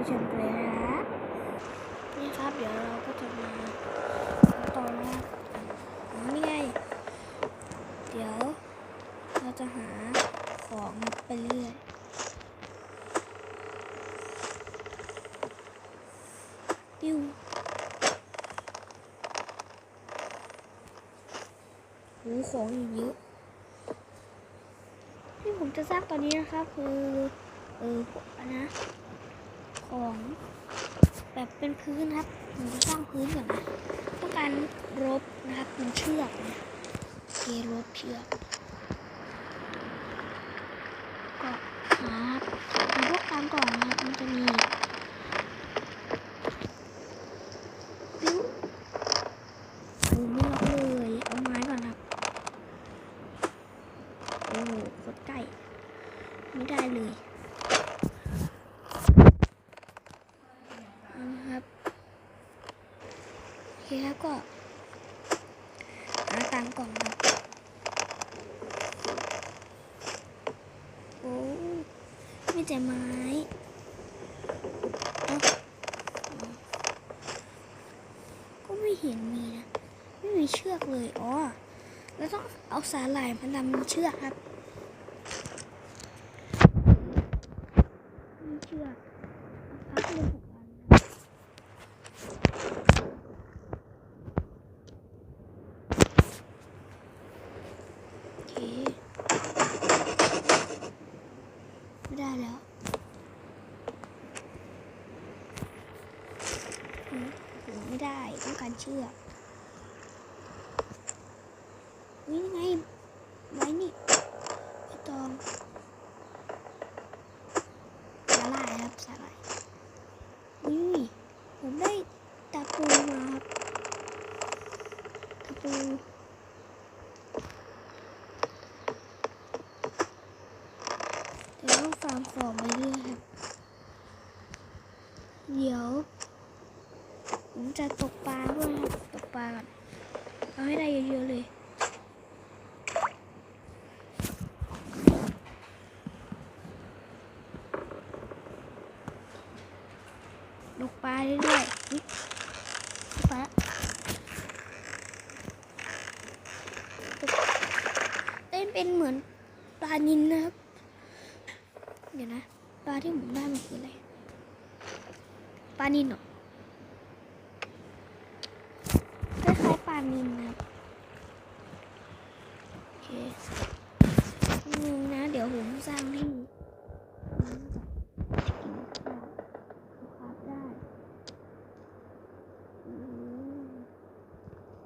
รู้เป็นไปชมกันเลยครับนี่ครับเดี๋ยวเราก็จะมาตอนะครับอ๋อนี่ไง เดี๋ยว เราจะหาของไปเรื่อยปิ้วโหของอย่เยอะที่ผมจะสร้างตอนนี้นะครับคือ เออนะ ของ แบบเป็นพื้นครับผมจะสร้างพื้นก่อนนะต้องการรบนะครับเป็นเชือกนะโอเครบเชือกก็หาหาพวกตามกล่องนะครับมันจะมีปิ้วโอ้ไม่ล็อกเลยเอาไม้ก่อนครับโอ้โคตรใกล้ไม่ได้เลยเอาละครับโอ เคครับก็หาตามกล่องครับโอ้ไม่แต่ไม้ก็ไม่เห็นมีนะ ไม่มีเชือกเลย อ๋อ แล้วต้องเอาสาหร่ายมาทำเชือกครับ มีเชือกพักเลยหกวันโอเค ไม่ได้แล้วอืมโหไม่ได้ ต้องการ เชือกนี่ไงไว้นี่ไอตองสาหร่ายครับสาหร่ายอุ้ยผมได้ตะปูมาครับตะปูเดี๋ยวฟาร์มของไปเรื่อยครับเดี๋ยว ผมจะตกปลาด้วยครับตกปลาก่อนเอาให้ได้เยอะๆเลยตกปลาเรื่อยๆอุ๊ยตกปลาเต้นเป็นเหมือนปลานินนะครับ เดี๋ยวนะ ปลาที่ผมได้มันคืออะไร ปลานินเหรอคล้ายๆปลา นินนะครับโอเคนึงนะ เดี๋ยวผมสร้างให้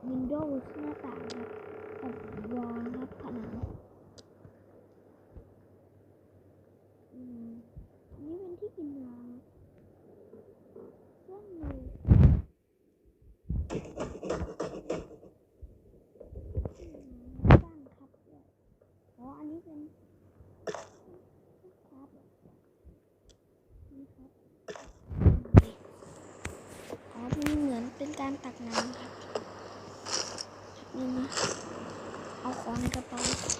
วินโดว์หน้าต่างครับกับวอลครับผนังอืมอันนี้เป็นที่กินน้ำเครื่องมือตั้งครับด้วยอ๋ออันนี้เป็นครับนี่ครับอ๋อมันเหมือนเป็นการตักน้ำครับ นี่นะ เอาของในกระเป๋าแล้วก็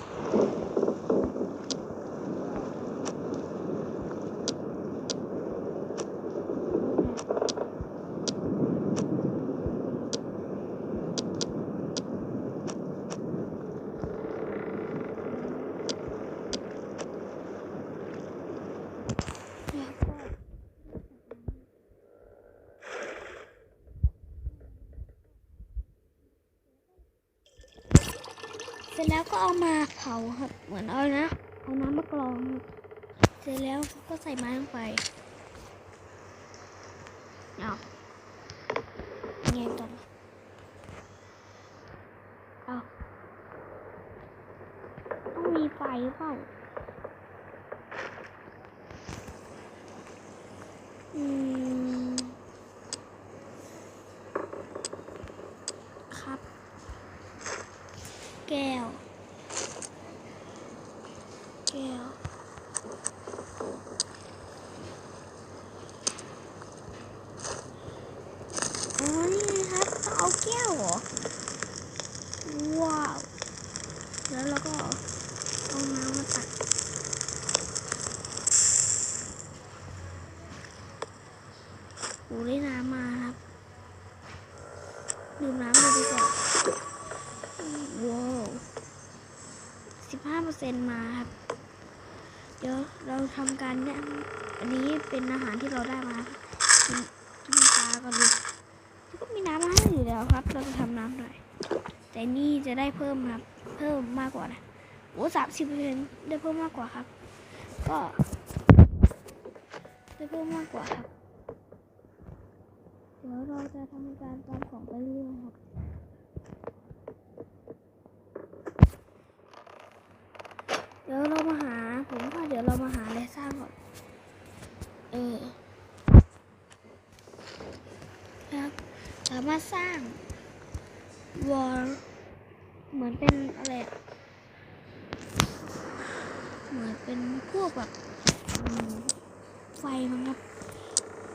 เสร็จแล้วก็เอามาเผาครับ เหมือนเอานะ เอาน้ำมากรอง เสร็จแล้วก็ใส่ไม้ลงไปเอาเงี้ยต่อเอาต้องมีไฟหรือเปล่า แก้ว แก้ว อ๋อ นี่ครับตองเอาแก้วเหรอ ว้าว แล้วเราก็เอาน้ำมาตักโอ้ได้น้ำมาครับ ดื่มน้ำเลยดีกว่าว้าว ห้าเปอร์เซ็นต์มาครับ เดี๋ยวเราทำการเนี่ยอันนี้เป็นอาหารที่เราได้มากินกินปลาก่อนเลยก็มีน้ำมาให้อยู่แล้วครับ เราจะทำน้ำหน่อย แต่นี่จะได้เพิ่มครับ เพิ่มมากกว่านะโอ้สามสิบเปอร์เซ็นต์ได้เพิ่มมากกว่าครับ ก็ได้เพิ่มมากกว่าครับ เดี๋ยวเราจะทำการตามของไปเรื่อยครับ เดี๋ยวเรามาหา ผมว่าเดี๋ยวเรามาหาอะไรสร้างก่อน เออครับสามารถสร้างวอลเหมือนเป็นอะไร เหมือนเป็นพวกแบบไฟมั้งครับ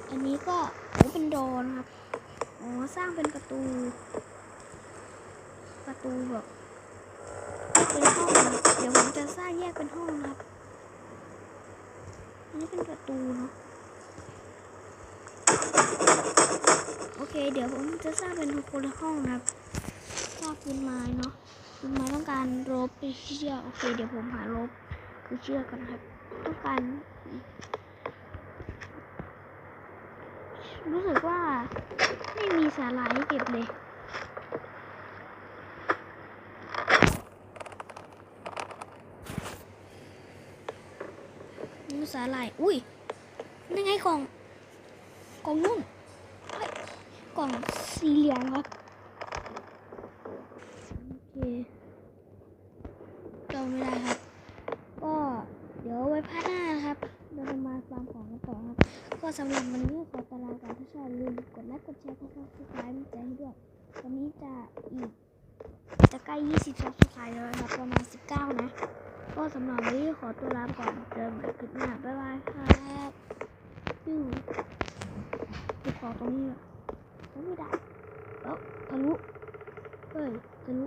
อันนี้ก็โอ้เป็นโดนครับ อ๋อ สร้างเป็นประตู ประตูแบบ เป็นห้องนะเดี๋ยวผมจะสร้างแยกเป็นห้องนะครับ อันนี้เป็นประตูเนาะ โอเค เดี๋ยวผมจะสร้างเป็นคนละห้องนะครับสร้างพื้นไม้เนาะพื้นไม้ต้องการโรบเป็นเชือกโอเค เดี๋ยวผมหาโรบคือเชือกกันนะครับ ต้องการรู้สึกว่าไม่มีสาหร่ายให้เก็บเลย มีสาหร่าย อุ้ยนั่นไงกล่อง กล่องนุ่นเฮ้กล่องสีเหลืองครับโอเคจำไม่ได้ครับ ก็เดี๋ยวไว้พาร์ทหน้านะครับ เราจะมาฟามของกันต่อครับ ก็สำหรับวันนี้ขอตลาการถ้าชอบลืมกดไลค์กดแชร์กดซับสไครต์ใจให้ด้วยวันนี้จะอีกจะใกล้20ซับสไครต์แล้วนะครับประมาณ 19 นะ ก็สำหรับวันนี้ขอตัวลาก่อนเจอกันคลิปหน้าบ๊ายบายครับยูจะขอตรงนี้ไม่ได้แล้วทะลุเฮ้ยทะลุ